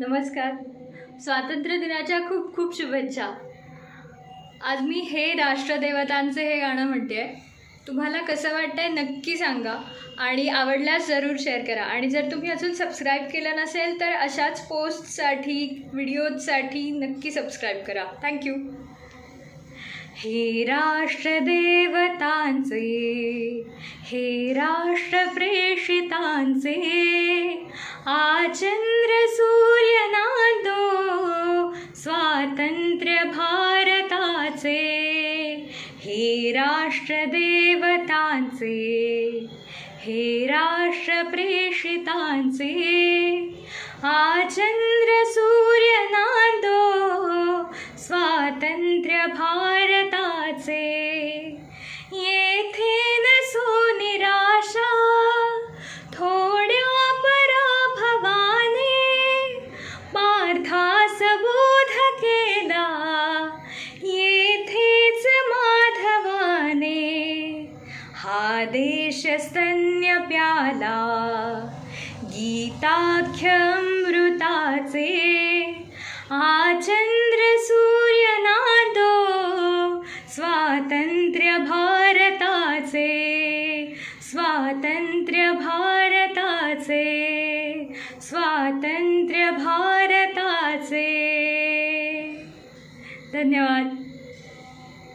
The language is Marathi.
नमस्कार. स्वातंत्र्य दिनाच्या खूप खूप शुभेच्छा. आज मी हे राष्ट्रदेवतांचं हे गाणं म्हणते. आहे तुम्हाला कसं वाटतं आहे नक्की सांगा आणि आवडल्यास जरूर शेअर करा. आणि जर तुम्ही अजून सबस्क्राईब केलं नसेल तर अशाच पोस्टसाठी व्हिडिओजसाठी नक्की सबस्क्राईब करा. थँक्यू हे राष्ट्रदेवतांचे हे राष्ट्रप्रेषितांचे आचंद्र स्वातंत्र्य भारताचे हे राष्ट्रदेवतांचे हे राष्ट्रप्रेषितांचे आचंद्र सूर्य आदेशस्तन्यप्याला. गीताख्यमृताचे आचंद्र सूर्यनादो स्वातंत्र्य भारताचे स्वातंत्र्य भारताचे स्वातंत्र्य भारताचे धन्यवाद.